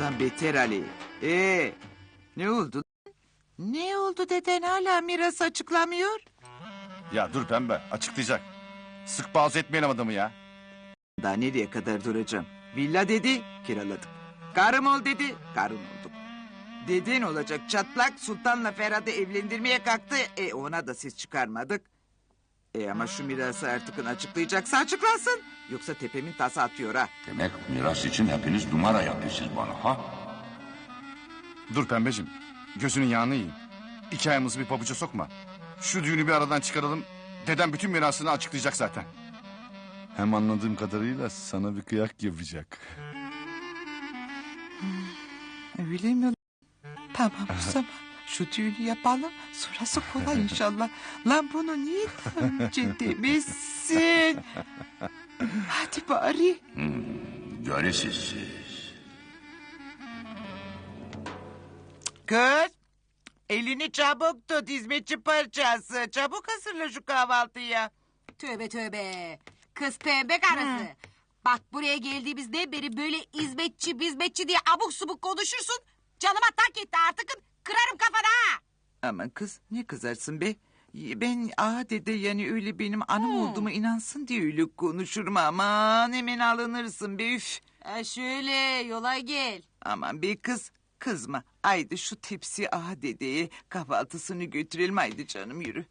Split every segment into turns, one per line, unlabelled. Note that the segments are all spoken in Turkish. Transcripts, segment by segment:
Lan beter Ali. Ee, ne oldu? Ne oldu deden hala miras açıklamıyor?
Ya dur pembe açıklayacak. Sık boğaz etmeyelim adamı ya.
Daha nereye kadar duracağım? Villa dedi, kiraladık. Karım ol dedi, karın oldum. Deden olacak çatlak Sultan'la Ferhat'ı evlendirmeye kalktı. E ona da ses çıkarmadık. E ama şu mirası artık açıklayacaksa açıklansın. Yoksa tepemin tası atıyor ha.
Demek miras için hepiniz numara yapıyorsunuz bana ha?
Dur pembeciğim. Gözünün yağını yiyeyim. İki ayımızı bir pabuca sokma. Şu düğünü bir aradan çıkaralım. Dedem bütün mirasını açıklayacak zaten. Hem anladığım kadarıyla sana bir kıyak yapacak.
Öyle mi? Tamam o zaman şu düğünü yapalım. Sonrası kolay inşallah. Lan bunu niye daha önce demezsin? Hadi bari.
Göresiz siz.
Kız. Elini çabuk tut hizmetçi parçası. Çabuk hazırla şu kahvaltıyı.
Tövbe tövbe. Kız pembe karısı. Bak buraya geldiğimizde beri böyle hizmetçi bizmetçi diye abuk subuk konuşursun. Canıma tak etti artık kırarım kafana ha.
Aman kız ne kızarsın be? Ben aa dede yani öyle benim anım olduğuma inansın diye öyle konuşurum aman hemen alınırsın be üf.
Ha şöyle yola gel.
Aman be kız kızma. Haydi şu tepsi aha dedeye kahvaltısını götürelim haydi canım yürü.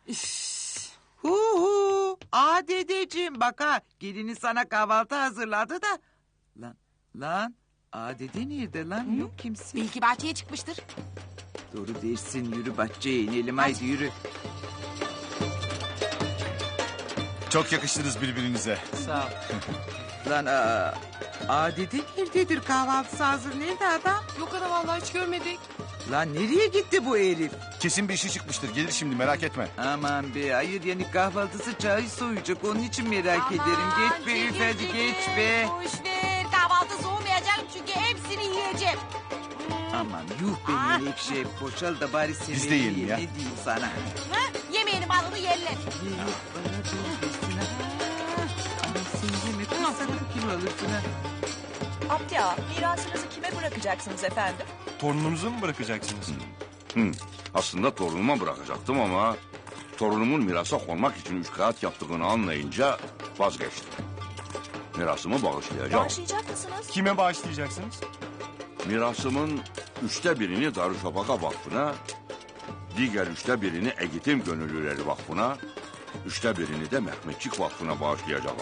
Hu hu. Aa dedeciğim bak ha gelini sana kahvaltı hazırladı da. Lan lan aa dede nerede lan yok kimse.
Belki bahçeye çıkmıştır.
Doğru dersin yürü bahçeye inelim haydi yürü.
Çok yakıştınız birbirinize.
Sağ ol. Lan aa, dede nerededir kahvaltısı hazır nerede adam?
Yok ana vallahi hiç görmedik.
Lan nereye gitti bu herif?
Kesin bir işi çıkmıştır. Gelir şimdi merak etme.
Aman be hayır yani kahvaltısı çay soğuyacak onun için merak ederim. Geç be üf hadi geç be.
Boş ver
Aman yuh be ekşi boşal da bari sen
Biz de yiyelim
ye,
ya.
Ne diyeyim sana?
Ha? Yemeğini malını yerler.
Ye, Yok bana dur versin ha. Aman sen yeme kız sakın kilo alırsın ha.
Abdi ağa, mirasınızı kime bırakacaksınız efendim?
Torununuzu mu bırakacaksınız?
Hı. Aslında torunuma bırakacaktım ama... ...torunumun mirasa konmak için üç kağıt yaptığını anlayınca vazgeçtim. Mirasımı bağışlayacağım.
Bağışlayacak mısınız?
Kime bağışlayacaksınız?
Mirasımın üçte birini Darüşşafaka Vakfı'na... ...diğer üçte birini Eğitim Gönüllüleri Vakfı'na... ...üçte birini de Mehmetçik Vakfı'na bağışlayacağım.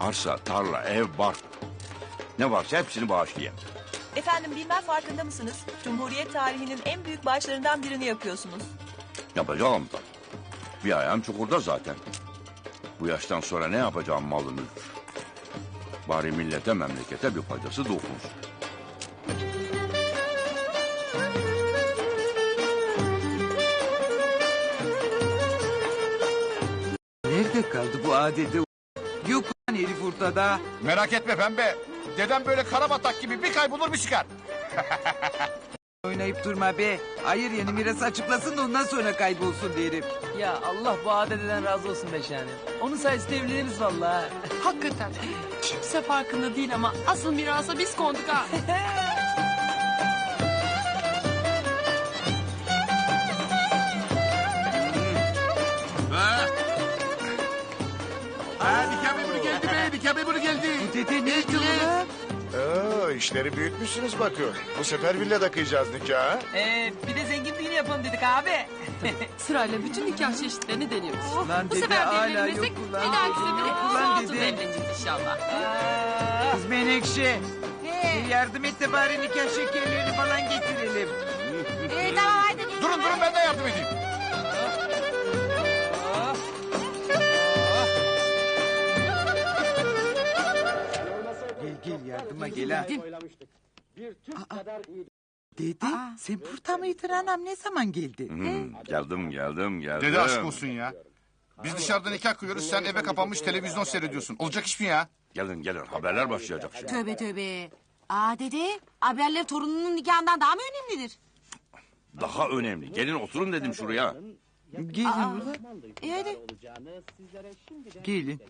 Arsa, tarla, ev, bark... ...ne varsa hepsini bağışlayayım.
Efendim bilmem farkında mısınız? Cumhuriyet tarihinin en büyük bağışlarından birini yapıyorsunuz.
Yapacağım da. Bir ayağım çukurda zaten. Bu yaştan sonra ne yapacağım malı mülk? Bari millete memlekete bir faydası dokunsun.
Nerede kaldı bu adede? Yok lan herif ortada.
Merak etme pembe. Dedem böyle karabatak gibi bir kaybolur bir çıkar.
Oynayıp durma be. Hayır yani miras açıklasın da ondan sonra kaybolsun derim.
Ya Allah bu adededen razı olsun be şahanem. Onun sayesinde evleniriz vallahi.
Hakikaten. Kimse farkında değil ama asıl mirasa biz konduk. Ha
nikah memuru geldi.
Bu dede ne diyor lan?
Oo, işleri büyütmüşsünüz bakıyor. Bu sefer villada kıyacağız nikahı.
Ee, bir de zengin düğünü yapalım dedik abi.
Sırayla bütün nikah çeşitlerini deniyoruz.
Lan
Bu
dede
sefer de
hala
evlenmesek
yok
bir
ulan.
dahaki
Yok
sefere su
ulan dede.
evleneceğiz inşallah.
Kız Menekşe. Bir yardım et de bari nikah şekerlerini falan getirelim.
Ee.
Durun durun ben de yardım edeyim.
Gel yardıma gel ha. Aa, Dede sen burada mıydın anam ne zaman geldin?
Hmm, geldim geldim geldim.
Dede aşk olsun ya. Biz dışarıda nikah kıyıyoruz sen eve kapanmış televizyon seyrediyorsun. Olacak iş mi ya?
Gelin gelin haberler başlayacak şimdi.
Tövbe tövbe. Aa dede haberler torununun nikahından daha mı önemlidir?
Daha önemli. Gelin oturun dedim şuraya.
Gelin ulan.
E hadi.
Gelin.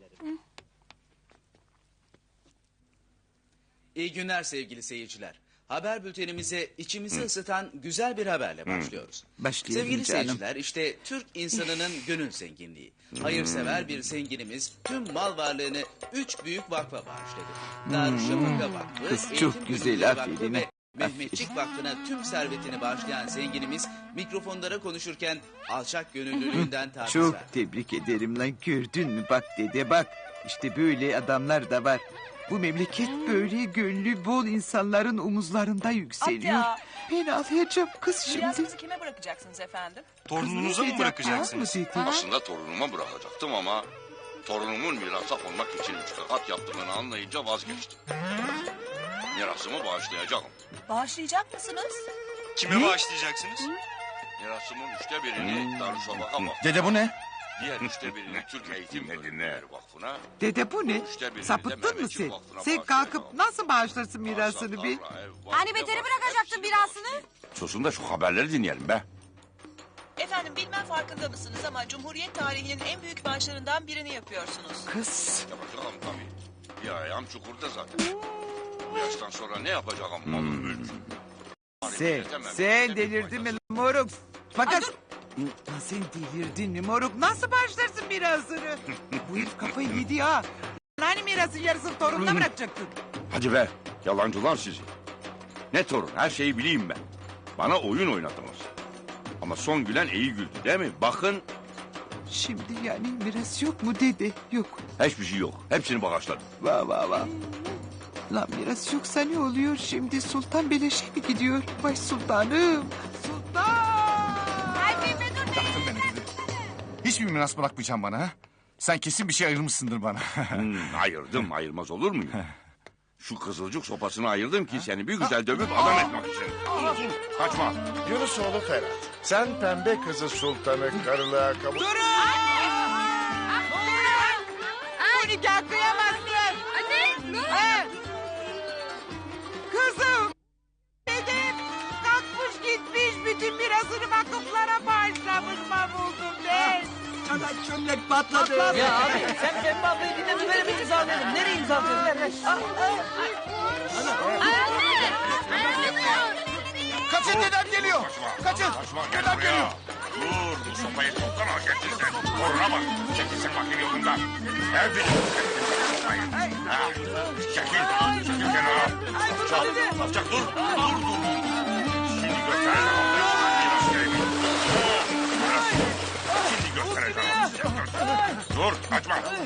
İyi günler sevgili seyirciler. Haber bültenimize içimizi ısıtan güzel bir haberle başlıyoruz.
Başlayalım
Sevgili
canım.
seyirciler işte Türk insanının gönül zenginliği. Hayırsever bir zenginimiz tüm mal varlığını üç büyük vakfa bağışladı. Darüşşafaka Vakfı,
Kız
Eğitim
çok güzel,
Gönüllüleri Vakfı
aferin,
ve
aferin.
Mehmetçik Vakfı'na tüm servetini bağışlayan zenginimiz mikrofonlara konuşurken alçak gönüllülüğünden taviz
Çok
verdi.
tebrik ederim lan gördün mü bak dede bak. İşte böyle adamlar da var. Bu memleket böyle gönlü bol insanların omuzlarında yükseliyor.
Atya.
Ben ağlayacağım kız şimdi.
Mirasınızı kime bırakacaksınız efendim?
Torununuza mı bırakacaksınız?
Aslında torunuma bırakacaktım ama... ...torunumun mirasa konmak için üç kat yaptığını anlayınca vazgeçtim. Mirasımı bağışlayacağım.
Bağışlayacak mısınız?
Kime bağışlayacaksınız?
Mirasımın üçte birini Darüşşafaka Vakfı'na...
Dede bu ne?
Diğer üçte birini Türk Eğitim Gönüllüleri Vakfı'na...
Dede bu ne?
Üçte birini de
Sapıttın mı
Mehmetçik
sen?
Vakfı'na
Sen kalkıp nasıl bağışlarsın mirasını bir?
Hani beteri
var,
bırakacaktın
hepsini
mirasını?
Susun da şu haberleri dinleyelim be.
Efendim bilmem farkında mısınız ama Cumhuriyet tarihinin en büyük bağışlarından birini yapıyorsunuz.
Kız.
Yapacağım tabii. Bir ayağım çukurda zaten. Bu yaştan sonra ne yapacağım mülk?
Sen, sen delirdin mi lan moruk? Fakat... Sen delirdin mi moruk? Nasıl bağışlarsın mirasını? Bu herif kafayı yedi ha. Hani mirasın yarısını torununa bırakacaktın?
Hadi be yalancılar sizi. Ne torun her şeyi bileyim ben. Bana oyun oynadınız. Ama son gülen iyi güldü değil mi? Bakın
Şimdi yani miras yok mu dede? Yok.
hiçbir şey yok. Hepsini bağışladım.
Vah vah vah. Lan miras yoksa ne oluyor şimdi? Sultan beleşe mi gidiyor? Vay sultanım.
Hiçbir miras bırakmayacağım bana ha? Sen kesin bir şey ayırmışsındır bana.
Hmm, ayırdım ayırmaz olur muyum? Şu kızılcık sopasını ayırdım ki seni bir güzel dövüp adam etmek için. Kaçma.
Yunusoğlu Ferhat. Sen pembe kızı sultanı karılığa kabul...
Bu nikah kıyamazsın. Anne. He. Kızım. Dedem kalkmış gitmiş bütün mirasını vakıflara çömlek patladı.
Ya abi sen Pembe ablayı dinle böyle bir imzalayalım. Nereye imzalıyorsun? Ver ver. Al, al.
Kaçın dedem geliyor. Kaçın. Dedem geliyor.
Dur bu sopayı ettin sen. Koruna bak. Çekilsin bakayım yolundan. Hepiniz çekilsin sopayı. Ha, Çekil. Çekil kenara. Alçak. Alçak dur. Dur dur. Şimdi göstereceğim.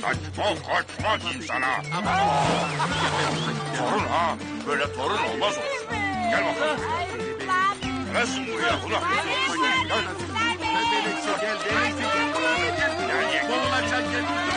saçma kaçmaz insana. torun ha. Böyle torun olmaz olsun. Gel bakalım. Neresin buraya ulan? Gel. Gel. Gel. Gel. Gel. Gel. Gel. Gel. Gel. Gel. Gel.